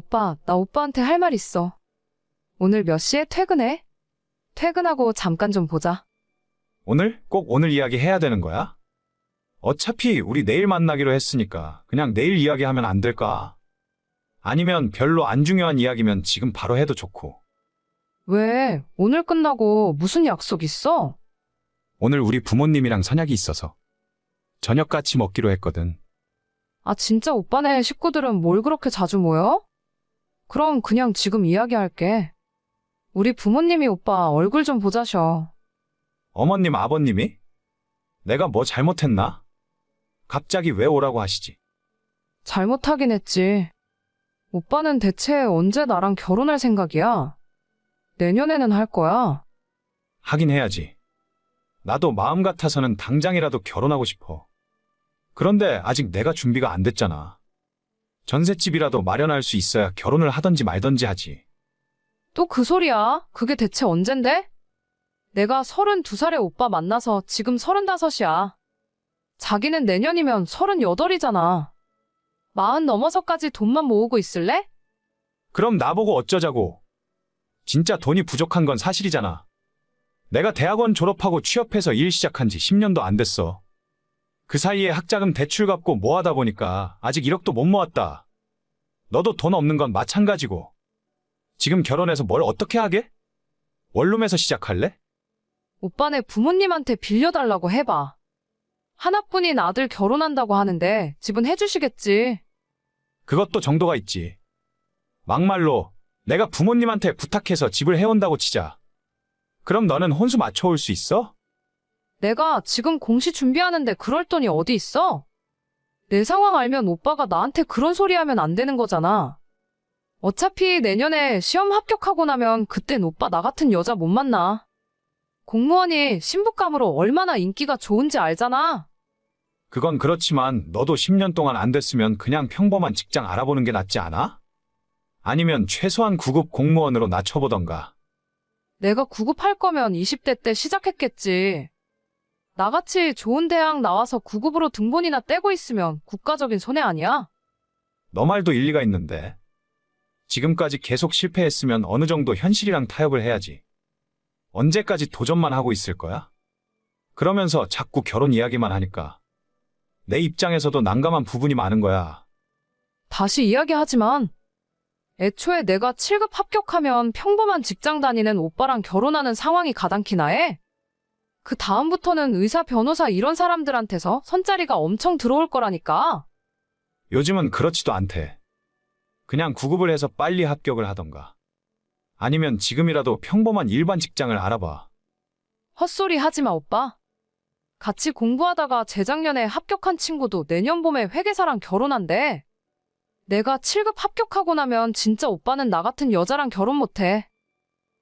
오빠, 나 오빠한테 할 말 있어. 오늘 몇 시에 퇴근해? 퇴근하고 잠깐 좀 보자. 오늘? 꼭 오늘 이야기 해야 되는 거야? 어차피 우리 내일 만나기로 했으니까 그냥 내일 이야기하면 안 될까? 아니면 별로 안 중요한 이야기면 지금 바로 해도 좋고. 왜? 오늘 끝나고 무슨 약속 있어? 오늘 우리 부모님이랑 선약이 있어서 저녁 같이 먹기로 했거든. 아, 진짜 오빠네 식구들은 뭘 그렇게 자주 모여? 그럼 그냥 지금 이야기할게. 우리 부모님이 오빠 얼굴 좀 보자셔. 어머님, 아버님이? 내가 뭐 잘못했나? 갑자기 왜 오라고 하시지? 잘못하긴 했지. 오빠는 대체 언제 나랑 결혼할 생각이야? 내년에는 할 거야. 하긴 해야지. 나도 마음 같아서는 당장이라도 결혼하고 싶어. 그런데 아직 내가 준비가 안 됐잖아. 전셋집이라도 마련할 수 있어야 결혼을 하던지 말던지 하지. 또 그 소리야? 그게 대체 언젠데? 내가 32살에 오빠 만나서 지금 35이야. 자기는 내년이면 38이잖아. 마흔 넘어서까지 돈만 모으고 있을래? 그럼 나보고 어쩌자고. 진짜 돈이 부족한 건 사실이잖아. 내가 대학원 졸업하고 취업해서 일 시작한 지 10년도 안 됐어. 그 사이에 학자금 대출 갚고 모아다 보니까 아직 1억도 못 모았다. 너도 돈 없는 건 마찬가지고. 지금 결혼해서 뭘 어떻게 하게? 원룸에서 시작할래? 오빠네 부모님한테 빌려달라고 해봐. 하나뿐인 아들 결혼한다고 하는데 집은 해주시겠지. 그것도 정도가 있지. 막말로 내가 부모님한테 부탁해서 집을 해온다고 치자. 그럼 너는 혼수 맞춰올 수 있어? 내가 지금 공시 준비하는데 그럴 돈이 어디 있어? 내 상황 알면 오빠가 나한테 그런 소리 하면 안 되는 거잖아. 어차피 내년에 시험 합격하고 나면 그땐 오빠 나 같은 여자 못 만나. 공무원이 신부감으로 얼마나 인기가 좋은지 알잖아. 그건 그렇지만 너도 10년 동안 안 됐으면 그냥 평범한 직장 알아보는 게 낫지 않아? 아니면 최소한 9급 공무원으로 낮춰보던가. 내가 구급할 거면 20대 때 시작했겠지. 나같이 좋은 대학 나와서 구급으로 등본이나 떼고 있으면 국가적인 손해 아니야? 너 말도 일리가 있는데. 지금까지 계속 실패했으면 어느 정도 현실이랑 타협을 해야지. 언제까지 도전만 하고 있을 거야? 그러면서 자꾸 결혼 이야기만 하니까. 내 입장에서도 난감한 부분이 많은 거야. 다시 이야기하지만 애초에 내가 7급 합격하면 평범한 직장 다니는 오빠랑 결혼하는 상황이 가당키나 해. 그 다음부터는 의사, 변호사 이런 사람들한테서 선자리가 엄청 들어올 거라니까. 요즘은 그렇지도 않대. 그냥 구급을 해서 빨리 합격을 하던가. 아니면 지금이라도 평범한 일반 직장을 알아봐. 헛소리 하지 마, 오빠. 같이 공부하다가 재작년에 합격한 친구도 내년 봄에 회계사랑 결혼한대. 내가 7급 합격하고 나면 진짜 오빠는 나 같은 여자랑 결혼 못해.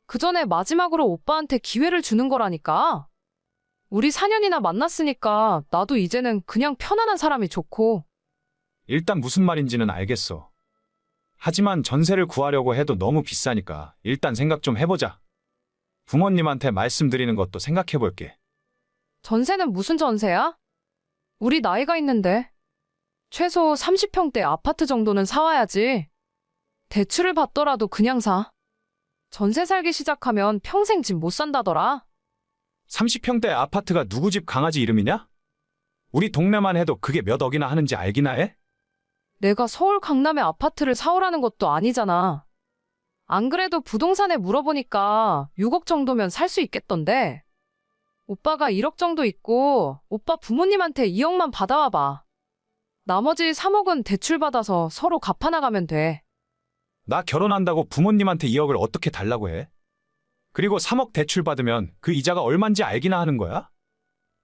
그 전에 마지막으로 오빠한테 기회를 주는 거라니까. 우리 4년이나 만났으니까 나도 이제는 그냥 편안한 사람이 좋고. 일단 무슨 말인지는 알겠어. 하지만 전세를 구하려고 해도 너무 비싸니까 일단 생각 좀 해보자. 부모님한테 말씀드리는 것도 생각해 볼게. 전세는 무슨 전세야? 우리 나이가 있는데. 최소 30평대 아파트 정도는 사와야지. 대출을 받더라도 그냥 사. 전세 살기 시작하면 평생 집 못 산다더라. 30평대 아파트가 누구 집 강아지 이름이냐? 우리 동네만 해도 그게 몇 억이나 하는지 알기나 해? 내가 서울 강남에 아파트를 사오라는 것도 아니잖아. 안 그래도 부동산에 물어보니까 6억 정도면 살 수 있겠던데. 오빠가 1억 정도 있고 오빠 부모님한테 2억만 받아와봐. 나머지 3억은 대출받아서 서로 갚아나가면 돼. 나 결혼한다고 부모님한테 2억을 어떻게 달라고 해? 그리고 3억 대출 받으면 그 이자가 얼만지 알기나 하는 거야?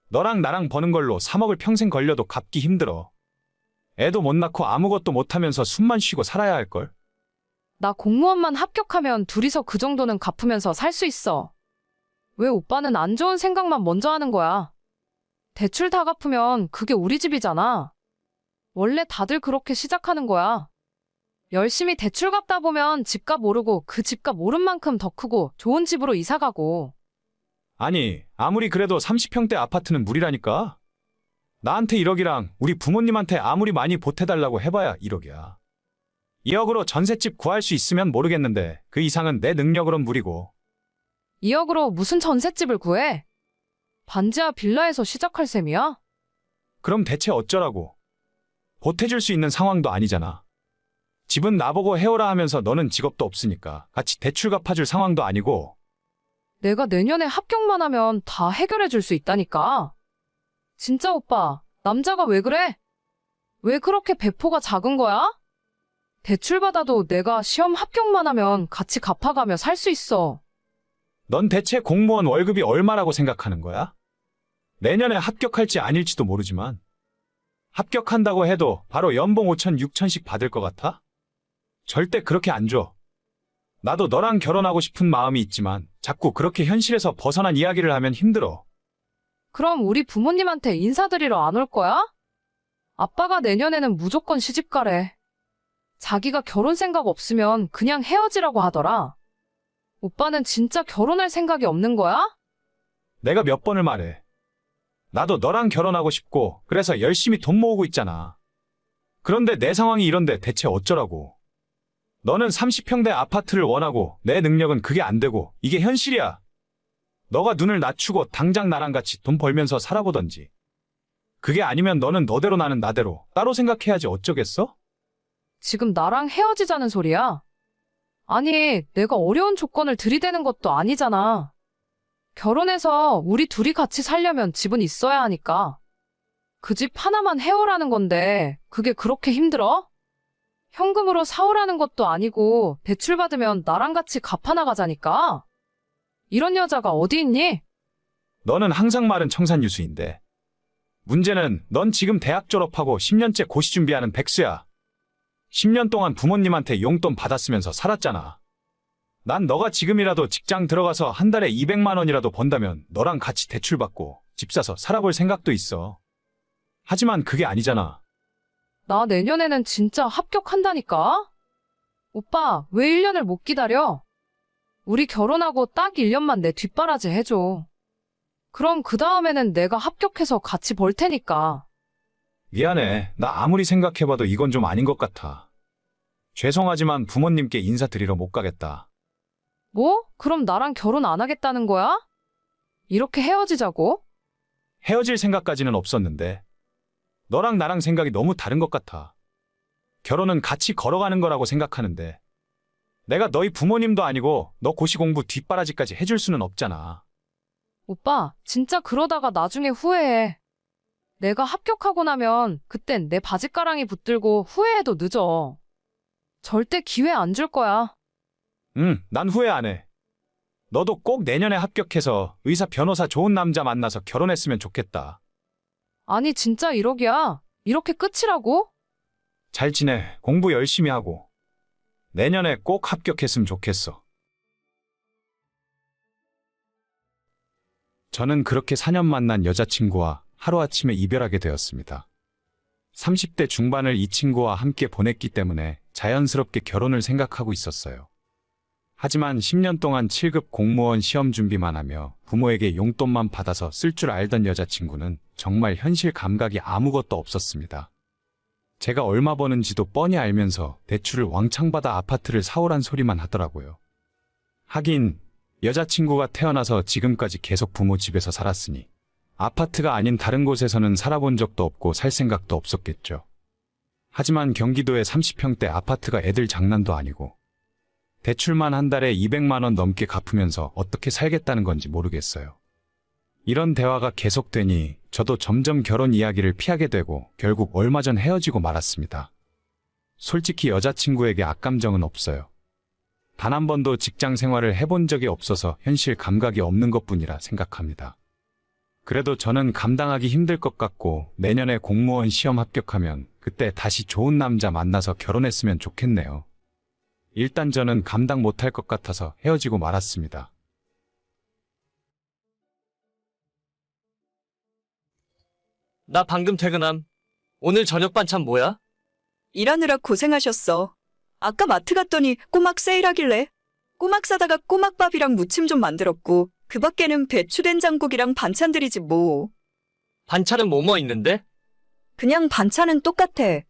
너랑 나랑 버는 걸로 3억을 평생 걸려도 갚기 힘들어. 애도 못 낳고 아무것도 못하면서 숨만 쉬고 살아야 할걸. 나 공무원만 합격하면 둘이서 그 정도는 갚으면서 살 수 있어. 왜 오빠는 안 좋은 생각만 먼저 하는 거야? 대출 다 갚으면 그게 우리 집이잖아. 원래 다들 그렇게 시작하는 거야. 열심히 대출 갚다 보면 집값 오르고 그 집값 오른 만큼 더 크고 좋은 집으로 이사 가고. 아니, 아무리 그래도 30평대 아파트는 무리라니까. 나한테 1억이랑 우리 부모님한테 아무리 많이 보태달라고 해봐야 1억이야. 2억으로 전셋집 구할 수 있으면 모르겠는데 그 이상은 내 능력으론 무리고 2억으로 무슨 전셋집을 구해? 반지하 빌라에서 시작할 셈이야? 그럼 대체 어쩌라고? 보태줄 수 있는 상황도 아니잖아. 집은 나보고 해오라 하면서 너는 직업도 없으니까 같이 대출 갚아줄 상황도 아니고 내가 내년에 합격만 하면 다 해결해 줄 수 있다니까. 진짜 오빠, 남자가 왜 그래? 왜 그렇게 배포가 작은 거야? 대출 받아도 내가 시험 합격만 하면 같이 갚아가며 살 수 있어. 넌 대체 공무원 월급이 얼마라고 생각하는 거야? 내년에 합격할지 아닐지도 모르지만 합격한다고 해도 바로 연봉 5천, 6천씩 받을 것 같아? 절대 그렇게 안 줘. 나도 너랑 결혼하고 싶은 마음이 있지만 자꾸 그렇게 현실에서 벗어난 이야기를 하면 힘들어. 그럼 우리 부모님한테 인사드리러 안 올 거야? 아빠가 내년에는 무조건 시집 가래. 자기가 결혼 생각 없으면 그냥 헤어지라고 하더라. 오빠는 진짜 결혼할 생각이 없는 거야? 내가 몇 번을 말해. 나도 너랑 결혼하고 싶고 그래서 열심히 돈 모으고 있잖아. 그런데 내 상황이 이런데 대체 어쩌라고. 너는 30평대 아파트를 원하고 내 능력은 그게 안 되고 이게 현실이야. 너가 눈을 낮추고 당장 나랑 같이 돈 벌면서 살아보던지. 그게 아니면 너는 너대로 나는 나대로 따로 생각해야지 어쩌겠어? 지금 나랑 헤어지자는 소리야? 아니, 내가 어려운 조건을 들이대는 것도 아니잖아. 결혼해서 우리 둘이 같이 살려면 집은 있어야 하니까. 그 집 하나만 해오라는 건데, 그게 그렇게 힘들어? 현금으로 사오라는 것도 아니고, 대출받으면 나랑 같이 갚아나가자니까. 이런 여자가 어디 있니? 너는 항상 말은 청산유수인데. 문제는 넌 지금 대학 졸업하고 10년째 고시 준비하는 백수야. 10년 동안 부모님한테 용돈 받았으면서 살았잖아. 난 너가 지금이라도 직장 들어가서 한 달에 200만 원이라도 번다면 너랑 같이 대출받고 집 사서 살아볼 생각도 있어. 하지만 그게 아니잖아. 나 내년에는 진짜 합격한다니까? 오빠, 왜 1년을 못 기다려? 우리 결혼하고 딱 1년만 내 뒷바라지 해줘. 그럼 그 다음에는 내가 합격해서 같이 벌 테니까. 미안해. 나 아무리 생각해봐도 이건 좀 아닌 것 같아. 죄송하지만 부모님께 인사드리러 못 가겠다. 뭐? 그럼 나랑 결혼 안 하겠다는 거야? 이렇게 헤어지자고? 헤어질 생각까지는 없었는데 너랑 나랑 생각이 너무 다른 것 같아. 결혼은 같이 걸어가는 거라고 생각하는데 내가 너희 부모님도 아니고 너 고시 공부 뒷바라지까지 해줄 수는 없잖아. 오빠, 진짜 그러다가 나중에 후회해. 내가 합격하고 나면 그땐 내 바지가랑이 붙들고 후회해도 늦어. 절대 기회 안 줄 거야. 응, 난 후회 안 해. 너도 꼭 내년에 합격해서 의사 변호사 좋은 남자 만나서 결혼했으면 좋겠다. 아니, 진짜 1억이야. 이렇게 끝이라고? 잘 지내. 공부 열심히 하고. 내년에 꼭 합격했으면 좋겠어. 저는 그렇게 4년 만난 여자친구와 하루아침에 이별하게 되었습니다. 30대 중반을 이 친구와 함께 보냈기 때문에 자연스럽게 결혼을 생각하고 있었어요. 하지만 10년 동안 7급 공무원 시험 준비만 하며 부모에게 용돈만 받아서 쓸 줄 알던 여자친구는 정말 현실 감각이 아무것도 없었습니다. 제가 얼마 버는지도 뻔히 알면서 대출을 왕창 받아 아파트를 사오란 소리만 하더라고요. 하긴 여자친구가 태어나서 지금까지 계속 부모 집에서 살았으니 아파트가 아닌 다른 곳에서는 살아본 적도 없고 살 생각도 없었겠죠. 하지만 경기도의 30평대 아파트가 애들 장난도 아니고 대출만 한 달에 200만 원 넘게 갚으면서 어떻게 살겠다는 건지 모르겠어요. 이런 대화가 계속되니 저도 점점 결혼 이야기를 피하게 되고 결국 얼마 전 헤어지고 말았습니다. 솔직히 여자친구에게 악감정은 없어요. 단 한 번도 직장 생활을 해본 적이 없어서 현실 감각이 없는 것 뿐이라 생각합니다. 그래도 저는 감당하기 힘들 것 같고 내년에 공무원 시험 합격하면 그때 다시 좋은 남자 만나서 결혼했으면 좋겠네요. 일단 저는 감당 못할 것 같아서 헤어지고 말았습니다. 나 방금 퇴근함. 오늘 저녁 반찬 뭐야? 일하느라 고생하셨어. 아까 마트 갔더니 꼬막 세일하길래 꼬막 사다가 꼬막밥이랑 무침 좀 만들었고 그 밖에는 배추 된장국이랑 반찬들이지 뭐. 반찬은 뭐뭐 있는데? 그냥 반찬은 똑같아.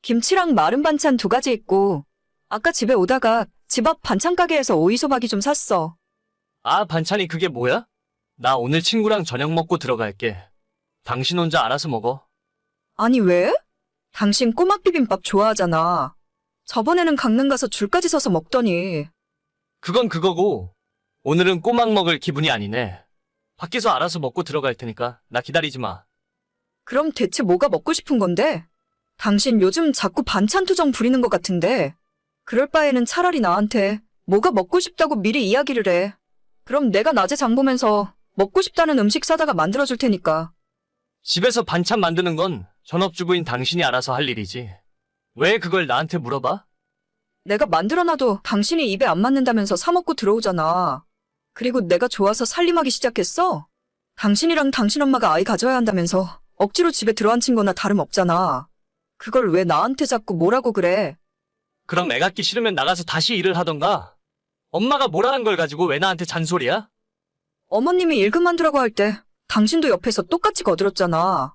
김치랑 마른 반찬 두 가지 있고 아까 집에 오다가 집 앞 반찬 가게에서 오이소박이 좀 샀어. 아, 반찬이 그게 뭐야? 나 오늘 친구랑 저녁 먹고 들어갈게. 당신 혼자 알아서 먹어. 아니, 왜? 당신 꼬막 비빔밥 좋아하잖아. 저번에는 강릉 가서 줄까지 서서 먹더니. 그건 그거고, 오늘은 꼬막 먹을 기분이 아니네. 밖에서 알아서 먹고 들어갈 테니까, 나 기다리지 마. 그럼 대체 뭐가 먹고 싶은 건데? 당신 요즘 자꾸 반찬 투정 부리는 것 같은데. 그럴 바에는 차라리 나한테 뭐가 먹고 싶다고 미리 이야기를 해. 그럼 내가 낮에 장 보면서 먹고 싶다는 음식 사다가 만들어줄 테니까. 집에서 반찬 만드는 건 전업주부인 당신이 알아서 할 일이지. 왜 그걸 나한테 물어봐? 내가 만들어놔도 당신이 입에 안 맞는다면서 사먹고 들어오잖아. 그리고 내가 좋아서 살림하기 시작했어? 당신이랑 당신 엄마가 아이 가져야 한다면서 억지로 집에 들어앉힌 거나 다름없잖아. 그걸 왜 나한테 자꾸 뭐라고 그래? 그럼 애 갖기 싫으면 나가서 다시 일을 하던가. 엄마가 뭐라는 걸 가지고 왜 나한테 잔소리야? 어머님이 일 그만두라고 할 때 당신도 옆에서 똑같이 거들었잖아.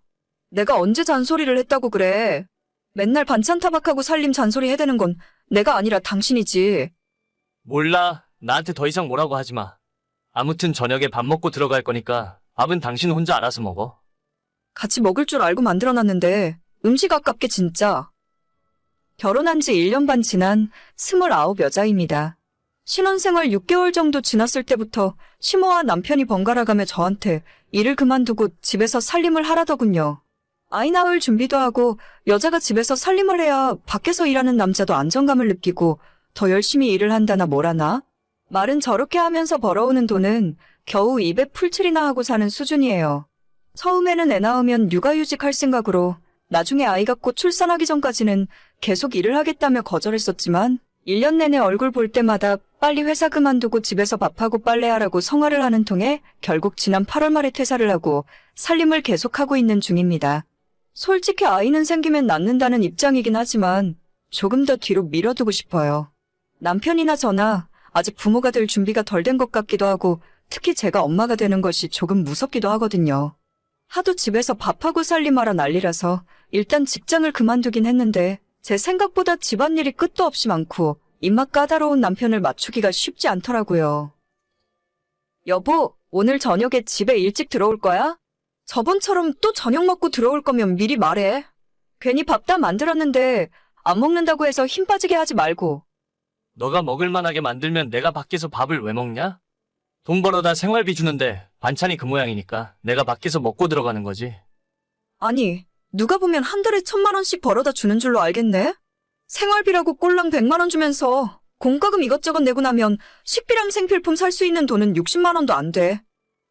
내가 언제 잔소리를 했다고 그래. 맨날 반찬 타박하고 살림 잔소리 해대는 건 내가 아니라 당신이지. 몰라. 나한테 더 이상 뭐라고 하지 마. 아무튼 저녁에 밥 먹고 들어갈 거니까 밥은 당신 혼자 알아서 먹어. 같이 먹을 줄 알고 만들어놨는데 음식 아깝게 진짜. 결혼한 지 1년 반 지난 29 여자입니다. 신혼생활 6개월 정도 지났을 때부터 시모와 남편이 번갈아가며 저한테 일을 그만두고 집에서 살림을 하라더군요. 아이 낳을 준비도 하고 여자가 집에서 살림을 해야 밖에서 일하는 남자도 안정감을 느끼고 더 열심히 일을 한다나 뭐라나? 말은 저렇게 하면서 벌어오는 돈은 겨우 입에 풀칠이나 하고 사는 수준이에요. 처음에는 애 낳으면 육아휴직 할 생각으로 나중에 아이가 곧 출산하기 전까지는 계속 일을 하겠다며 거절했었지만 1년 내내 얼굴 볼 때마다 빨리 회사 그만두고 집에서 밥하고 빨래하라고 성화를 하는 통에 결국 지난 8월 말에 퇴사를 하고 살림을 계속하고 있는 중입니다. 솔직히 아이는 생기면 낳는다는 입장이긴 하지만 조금 더 뒤로 밀어두고 싶어요. 남편이나 저나 아직 부모가 될 준비가 덜 된 것 같기도 하고 특히 제가 엄마가 되는 것이 조금 무섭기도 하거든요. 하도 집에서 밥하고 살림하라 난리라서 일단 직장을 그만두긴 했는데 제 생각보다 집안일이 끝도 없이 많고 입맛 까다로운 남편을 맞추기가 쉽지 않더라고요. 여보, 오늘 저녁에 집에 일찍 들어올 거야? 저번처럼 또 저녁 먹고 들어올 거면 미리 말해. 괜히 밥 다 만들었는데 안 먹는다고 해서 힘 빠지게 하지 말고. 너가 먹을 만하게 만들면 내가 밖에서 밥을 왜 먹냐? 돈 벌어다 생활비 주는데 반찬이 그 모양이니까 내가 밖에서 먹고 들어가는 거지. 아니, 누가 보면 한 달에 천만 원씩 벌어다 주는 줄로 알겠네? 생활비라고 꼴랑 백만 원 주면서 공과금 이것저것 내고 나면 식비랑 생필품 살 수 있는 돈은 60만 원도 안 돼.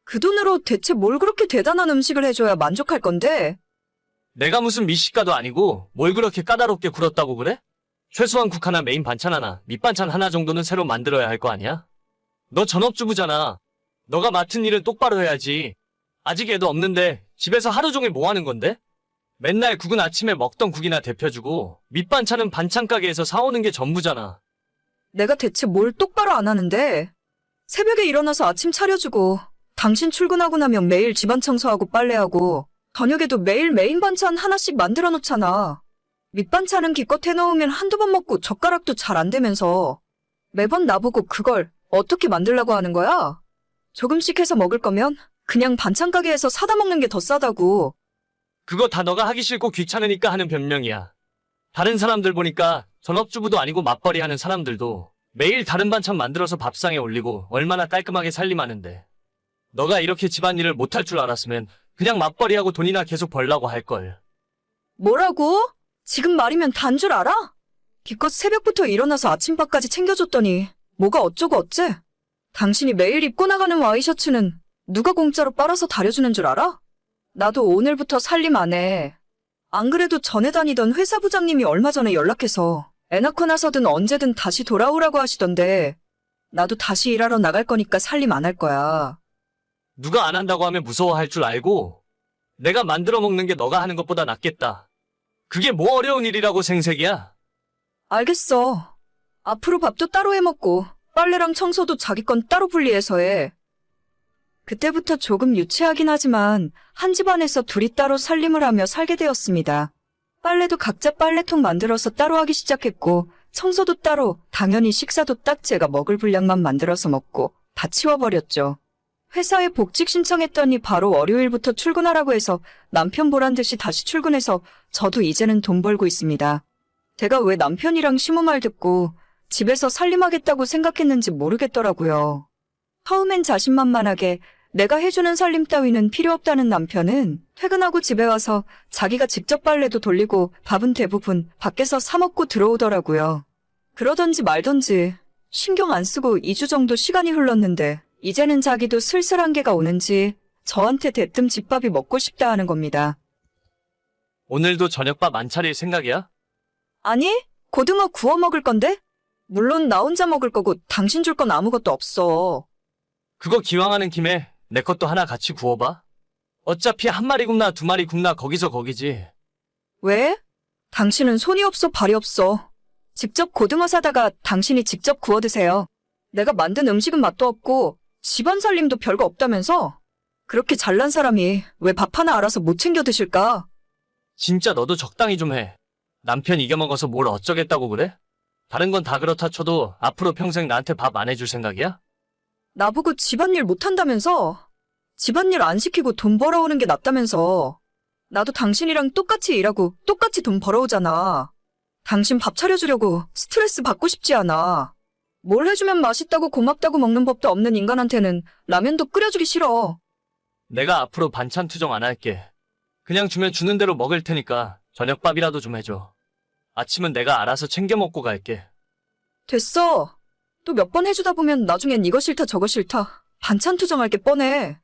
그 돈으로 대체 뭘 그렇게 대단한 음식을 해줘야 만족할 건데? 내가 무슨 미식가도 아니고 뭘 그렇게 까다롭게 굴었다고 그래? 최소한 국 하나 메인 반찬 하나, 밑반찬 하나 정도는 새로 만들어야 할 거 아니야? 너 전업주부잖아. 너가 맡은 일은 똑바로 해야지. 아직 애도 없는데 집에서 하루 종일 뭐 하는 건데? 맨날 국은 아침에 먹던 국이나 데펴주고 밑반찬은 반찬 가게에서 사오는 게 전부잖아. 내가 대체 뭘 똑바로 안 하는데? 새벽에 일어나서 아침 차려주고, 당신 출근하고 나면 매일 집안 청소하고 빨래하고, 저녁에도 매일 메인 반찬 하나씩 만들어 놓잖아. 밑반찬은 기껏 해놓으면 한두 번 먹고 젓가락도 잘 안 되면서, 매번 나보고 그걸 어떻게 만들라고 하는 거야? 조금씩 해서 먹을 거면 그냥 반찬 가게에서 사다 먹는 게 더 싸다고. 그거 다 너가 하기 싫고 귀찮으니까 하는 변명이야. 다른 사람들 보니까 전업주부도 아니고 맞벌이 하는 사람들도 매일 다른 반찬 만들어서 밥상에 올리고 얼마나 깔끔하게 살림하는데. 너가 이렇게 집안일을 못할 줄 알았으면 그냥 맞벌이하고 돈이나 계속 벌라고 할걸. 뭐라고? 지금 말이면 단 줄 알아? 기껏 새벽부터 일어나서 아침밥까지 챙겨줬더니 뭐가 어쩌고 어째? 당신이 매일 입고 나가는 와이셔츠는 누가 공짜로 빨아서 다려주는 줄 알아? 나도 오늘부터 살림 안 해. 안 그래도 전에 다니던 회사 부장님이 얼마 전에 연락해서 애 낳고 나서든 언제든 다시 돌아오라고 하시던데 나도 다시 일하러 나갈 거니까 살림 안 할 거야. 누가 안 한다고 하면 무서워할 줄 알고 내가 만들어 먹는 게 너가 하는 것보다 낫겠다. 그게 뭐 어려운 일이라고 생색이야? 알겠어. 앞으로 밥도 따로 해 먹고 빨래랑 청소도 자기 건 따로 분리해서 해. 그때부터 조금 유치하긴 하지만 한 집안에서 둘이 따로 살림을 하며 살게 되었습니다. 빨래도 각자 빨래통 만들어서 따로 하기 시작했고 청소도 따로, 당연히 식사도 딱 제가 먹을 분량만 만들어서 먹고 다 치워버렸죠. 회사에 복직 신청했더니 바로 월요일부터 출근하라고 해서 남편 보란 듯이 다시 출근해서 저도 이제는 돈 벌고 있습니다. 제가 왜 남편이랑 심호말 듣고 집에서 살림하겠다고 생각했는지 모르겠더라고요. 처음엔 자신만만하게 내가 해주는 살림 따위는 필요 없다는 남편은 퇴근하고 집에 와서 자기가 직접 빨래도 돌리고 밥은 대부분 밖에서 사먹고 들어오더라고요. 그러던지 말던지 신경 안 쓰고 2주 정도 시간이 흘렀는데 이제는 자기도 슬슬 한계가 오는지 저한테 대뜸 집밥이 먹고 싶다 하는 겁니다. 오늘도 저녁밥 안 차릴 생각이야? 아니, 고등어 구워 먹을 건데? 물론 나 혼자 먹을 거고 당신 줄 건 아무것도 없어. 그거 기왕하는 김에 내 것도 하나 같이 구워봐. 어차피 한 마리 굽나 두 마리 굽나 거기서 거기지. 왜? 당신은 손이 없어 발이 없어. 직접 고등어 사다가 당신이 직접 구워 드세요. 내가 만든 음식은 맛도 없고 집안 살림도 별거 없다면서? 그렇게 잘난 사람이 왜 밥 하나 알아서 못 챙겨 드실까? 진짜 너도 적당히 좀 해. 남편 이겨먹어서 뭘 어쩌겠다고 그래? 다른 건 다 그렇다 쳐도 앞으로 평생 나한테 밥 안 해줄 생각이야? 나보고 집안일 못한다면서? 집안일 안 시키고 돈 벌어오는 게 낫다면서? 나도 당신이랑 똑같이 일하고 똑같이 돈 벌어오잖아. 당신 밥 차려주려고 스트레스 받고 싶지 않아. 뭘 해주면 맛있다고 고맙다고 먹는 법도 없는 인간한테는 라면도 끓여주기 싫어. 내가 앞으로 반찬 투정 안 할게. 그냥 주면 주는 대로 먹을 테니까 저녁밥이라도 좀 해줘. 아침은 내가 알아서 챙겨 먹고 갈게. 됐어. 또 몇 번 해주다 보면 나중엔 이거 싫다 저거 싫다. 반찬 투정할 게 뻔해.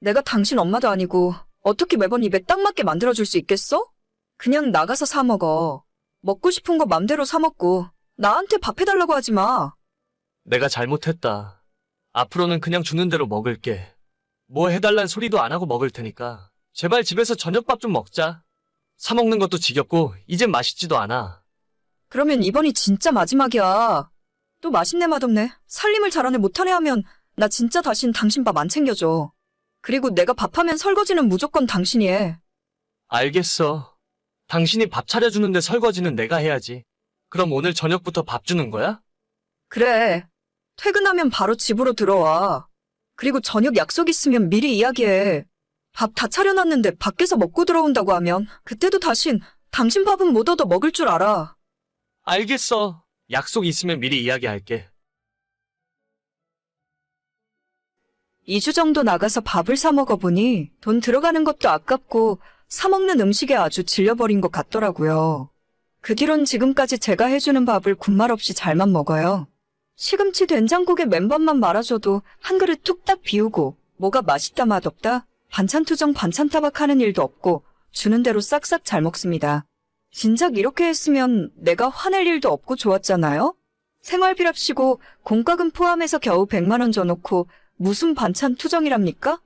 내가 당신 엄마도 아니고 어떻게 매번 입에 딱 맞게 만들어줄 수 있겠어? 그냥 나가서 사 먹어. 먹고 싶은 거 맘대로 사 먹고 나한테 밥 해달라고 하지 마. 내가 잘못했다. 앞으로는 그냥 주는 대로 먹을게. 뭐 해달란 소리도 안 하고 먹을 테니까. 제발 집에서 저녁밥 좀 먹자. 사 먹는 것도 지겹고 이젠 맛있지도 않아. 그러면 이번이 진짜 마지막이야. 또 맛있네 맛없네. 살림을 잘하네 못하네 하면 나 진짜 다신 당신 밥 안 챙겨줘. 그리고 내가 밥하면 설거지는 무조건 당신이 해. 알겠어. 당신이 밥 차려주는데 설거지는 내가 해야지. 그럼 오늘 저녁부터 밥 주는 거야? 그래. 퇴근하면 바로 집으로 들어와. 그리고 저녁 약속 있으면 미리 이야기해. 밥 다 차려놨는데 밖에서 먹고 들어온다고 하면 그때도 다신 당신 밥은 못 얻어 먹을 줄 알아. 알겠어. 약속 있으면 미리 이야기할게. 2주 정도 나가서 밥을 사 먹어보니 돈 들어가는 것도 아깝고 사 먹는 음식에 아주 질려버린 것 같더라고요. 그 뒤론 지금까지 제가 해주는 밥을 군말 없이 잘만 먹어요. 시금치 된장국에 맨밥만 말아줘도 한 그릇 뚝딱 비우고 뭐가 맛있다 맛없다 반찬 투정 반찬 타박하는 일도 없고 주는 대로 싹싹 잘 먹습니다. 진작 이렇게 했으면 내가 화낼 일도 없고 좋았잖아요? 생활비랍시고 공과금 포함해서 겨우 100만 원 줘놓고 무슨 반찬 투정이랍니까?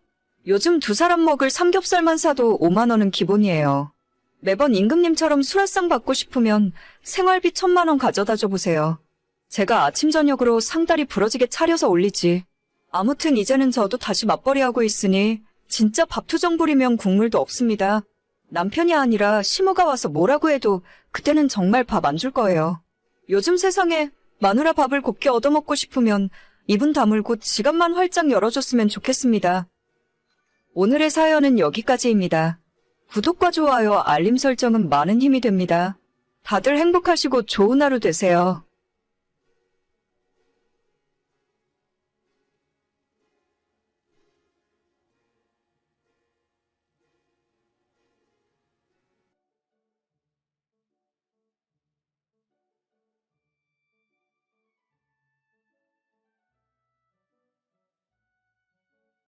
요즘 두 사람 먹을 삼겹살만 사도 5만 원은 기본이에요. 매번 임금님처럼 수라상 받고 싶으면 생활비 천만 원 가져다 줘 보세요. 제가 아침 저녁으로 상다리 부러지게 차려서 올리지. 아무튼 이제는 저도 다시 맞벌이 하고 있으니 진짜 밥 투정 부리면 국물도 없습니다. 남편이 아니라 시모가 와서 뭐라고 해도 그때는 정말 밥 안 줄 거예요. 요즘 세상에 마누라 밥을 곱게 얻어먹고 싶으면 입은 다물고 지갑만 활짝 열어줬으면 좋겠습니다. 오늘의 사연은 여기까지입니다. 구독과 좋아요, 알림 설정은 많은 힘이 됩니다. 다들 행복하시고 좋은 하루 되세요.